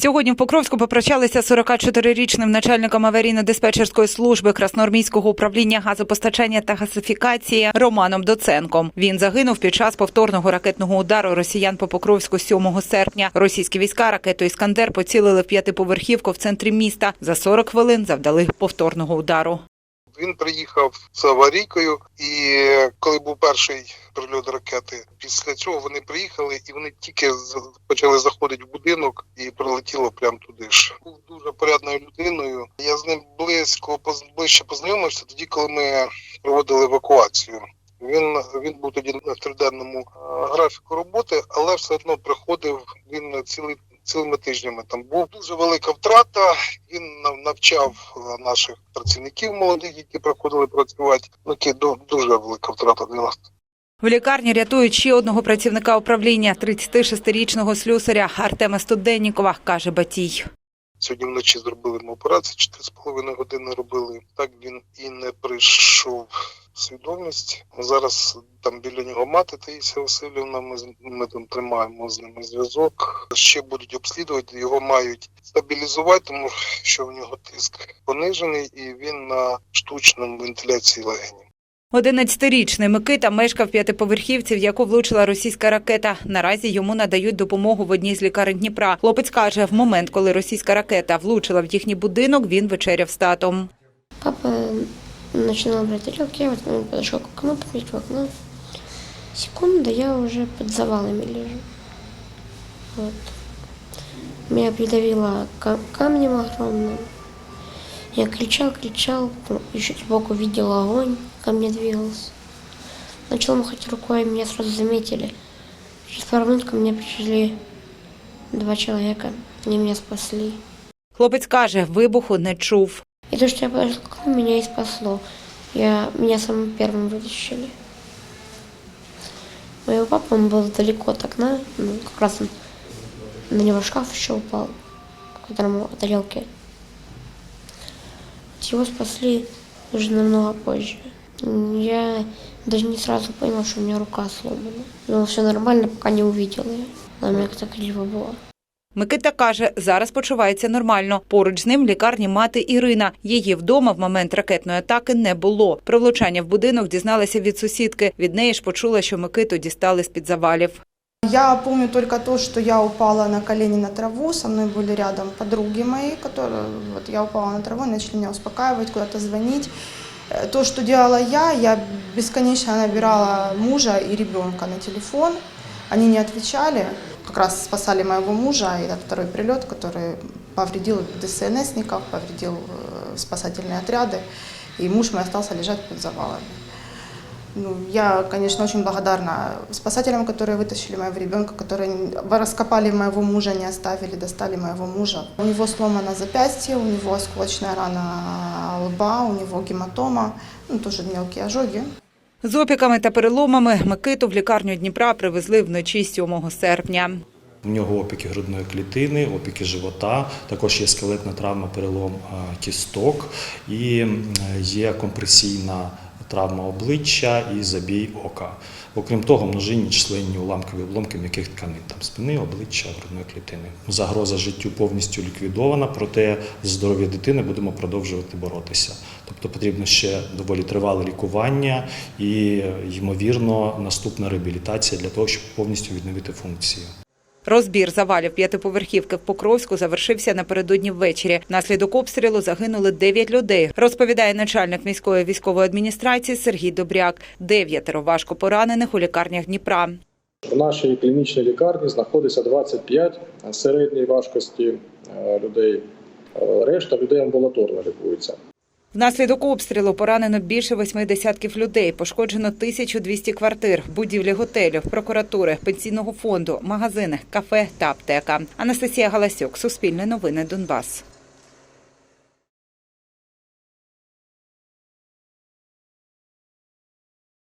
Сьогодні в Покровську попрощалися з 44-річним начальником аварійно-диспетчерської служби Красноармійського управління газопостачання та газифікації Романом Доценком. Він загинув під час повторного ракетного удару росіян по Покровську 7 серпня. Російські війська ракетою Іскандер поцілили в п'ятиповерхівку в центрі міста. За 40 хвилин завдали повторного удару. Він приїхав з аварійкою, і коли був перший прильот ракети, після цього вони приїхали і вони тільки почали заходити в будинок і прилетіло прямо туди ж. Був дуже порядною людиною. Я з ним близько ближче познайомився тоді, коли ми проводили евакуацію. Він він був тоді на триденному е, графіку роботи, але все одно приходив він цілий. Цілими тижнями там був дуже велика втрата. Він навчав е, наших працівників молодих, які приходили працювати. Ну, дуже велика втрата для нас. В лікарні рятують ще одного працівника управління 36-річного слюсаря Артема Студеннікова, каже Батій. Сьогодні вночі зробили йому операцію, 4,5 години робили. Так він і не прийшов свідомість. Зараз там біля нього мати Таїсія Васильівна. Ми, з- ми там тримаємо з ними зв'язок. Ще будуть обслідувати. Його мають стабілізувати, тому що в нього тиск понижений і він на штучному вентиляції легенів. 11-річний Микита мешкав п'ятиповерхівці, в яку влучила російська ракета. Наразі йому надають допомогу в одній з лікарень Дніпра. Хлопець каже, в момент, коли російська ракета влучила в їхній будинок, він вечеряв з татом. Папа начинал брать тарелки, я вот подошел к окну, посмотреть в окно. Секунда, я уже под завалами лежу. Вот. Меня придавило ка- камнем огромным. Я кричал, кричал, еще сбоку видел огонь, ко мне двигался. Начал махать рукой, меня сразу заметили. Через пару минут ко мне пришли два человека, они меня спасли. Хлопець каже, вибуху не чув. То, что я подошел к окну, меня и спасло. Я, меня самым первым вытащили. Моего папа, он был далеко от окна, ну, как раз он, на него шкаф еще упал, к которому тарелки. Его спасли уже намного позже. Я даже не сразу понял, что у меня рука сломана. Думал, все нормально, пока не увидел ее. Она у меня как-то криво была. Микита каже, зараз почувається нормально. Поруч з ним в лікарні мати Ірина. Її вдома в момент ракетної атаки не було. Про влучання в будинок дізналася від сусідки. Від неї ж почула, що Микиту дістали з під завалів. Я помню только то, что я упала на колени на траву, со мной были рядом подруги мои, которые, вот я упала на траву, начали меня успокаивать, куда-то звонить. Э, То, что делала я, я бесконечно набирала мужа и ребенка на телефон, они не отвечали, как раз спасали моего мужа, и этот второй прилет, который повредил ДСНСников, повредил э, спасательные отряды, и муж мой остался лежать под завалами. Ну, я, конечно, очень благодарна спасателям, которые вытащили моего ребенка, которые раскопали моего мужа, не оставили, достали моего мужа. У него сломано запястье, у него осколочная рана лба, у него гематома, ну, тоже мелкие ожоги. З опіками та переломами Микиту в лікарню Дніпра привезли вночі 7 серпня. У нього опіки грудної клітини, опіки живота, також є скелетна травма, перелом кісток і є компресійна травма обличчя і забій ока. Окрім того, множинні численні уламкові обломки м'яких тканин, там спини, обличчя, грудної клітини. Загроза життю повністю ліквідована, проте здоров'я дитини будемо продовжувати боротися. Тобто потрібно ще доволі тривале лікування і, ймовірно, наступна реабілітація для того, щоб повністю відновити функції. Розбір завалів п'ятиповерхівки в Покровську завершився напередодні ввечері. Внаслідок обстрілу загинули 9 людей, розповідає начальник міської військової адміністрації Сергій Добряк. Дев'ятеро важко поранених у лікарнях Дніпра. В нашій клінічній лікарні знаходиться 25 середньої важкості е, людей. Е, Решта людей амбулаторно лікуються. Внаслідок обстрілу поранено більше восьми десятків людей. Пошкоджено 1200 квартир, будівлі готелів, прокуратури, пенсійного фонду, магазини, кафе та аптека. Анастасія Галасюк, Суспільне новини, Донбас.